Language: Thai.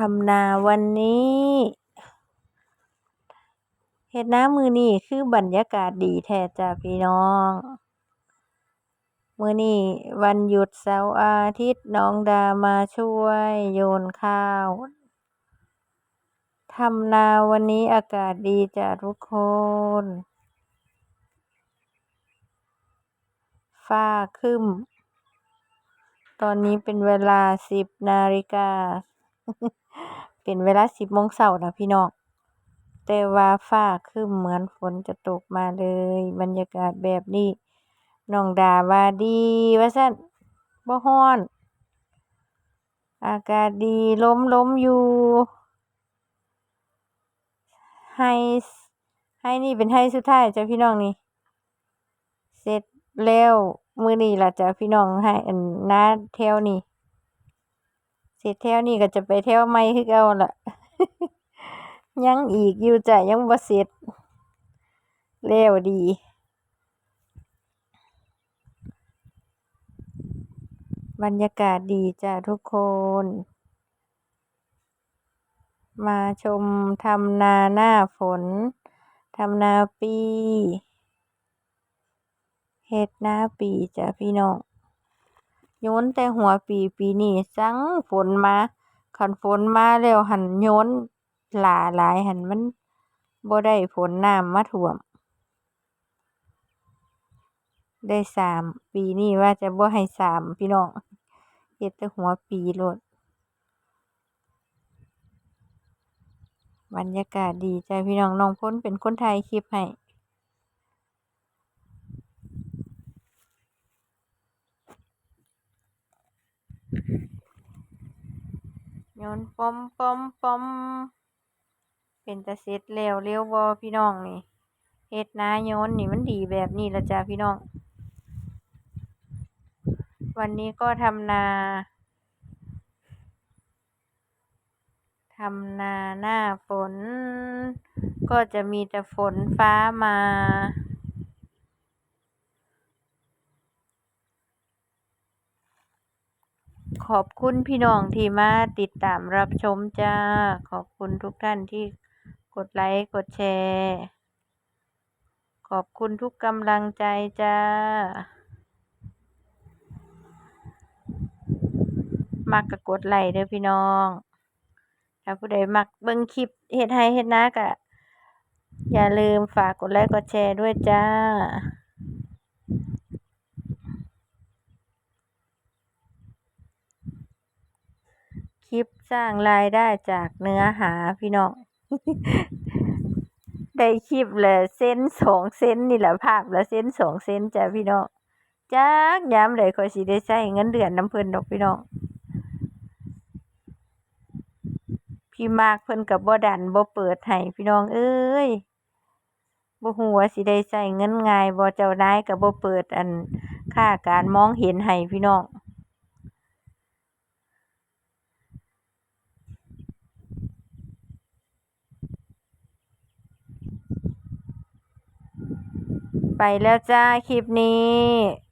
ทำนาวันนี้เฮ็ดน้ามือนี้คือบรรยากาศดีแท้จ้าพี่น้อง มือนี้วันหยุดเสาร์อาทิตย์น้องดามาช่วยโยนข้าวทำนาวันนี้อากาศดีจ้าทุกคน ฟ้าคึ้มตอนนี้เป็นเวลาสิบนาฬิกา เป็นเวลาสิบโมงเช้านะพี่น้อง แต่ว่าฟ้าครึ้มเหมือนฝนจะตกมาเลย บรรยากาศแบบนี้น้องดาว่าดีว่าซั่นบ่ร้อน อากาศดีล้มล้มอยู่ไร่ไร่นี้เป็นไร่สุดท้ายจ้ะพี่น้องนี่เสร็จแล้วมือนี้ล่ะจ้ะพี่น้องไร่อั่นนาแถวนี้เสร็จแถวนี้ก็จะไปแถวใหม่คือเก่าล่ะยังอีกอยู่จ้ะยังบ่เสร็จแล้วดีบรรยากาศดีจ้ะทุกคน มาชมทำนาหน้าฝนทำนาปีเฮ็ดนาปีจ้ะพี่น้อง โยนแต่หัวปีปีนี้จังฝนมาคันฝนมาแล้วหันโยนหลาหลายหันมันบ่ได้ผลน้ำมาท่วม ได้สามปีนี้ว่าจะบ่ให้สามพี่น้องเฮ็ดแต่หัวปีโลดบรรยากาศดีใจพี่น้องน้องพลเป็นคนถ่ายคลิปให้ โยนปอมปอมปอมเป็นตาเสร็จแล้วเร็วบ่พี่น้องนี่เฮ็ดนาโยนนี่มันดีแบบนี้ละจ้ะพี่น้อง วันนี้ก็ทำนาทำนาหน้าฝน ก็จะมีแต่ฝนฟ้ามา ขอบคุณพี่น้องที่มาติดตามรับชมจ้า ขอบคุณทุกท่านที่กดไลก์กดแชร์ ขอบคุณทุกกำลังใจจ้า มักก็กดไลก์เด้อพี่น้อง ถ้าผู้ใดมักเบิ่งคลิปเฮ็ดไร่เฮ็ดนาก็อย่าลืมฝากกดไลก์กดแชร์ด้วยจ้า ลิปสร้างรายได้จากเนื้อหาพี่น้อง ได้คลิปละเซนสองเซนนี่แหละภาพละเซนสองเซนจ้ะพี่น้องจักยามใดข้อยสิได้ใช้เงินเดือนน้ำเพิ่นดอกพี่น้อง พี่มาร์คเพิ่นก็บ่ดันบ่เปิดให้พี่น้องเอ้ยบ่รู้ว่าสิได้ใช้เงินง่ายบ่เจ้านายก็บ่เปิดอันค่าการมองเห็นให้พี่น้อง แล้วจ้าคลิปนี้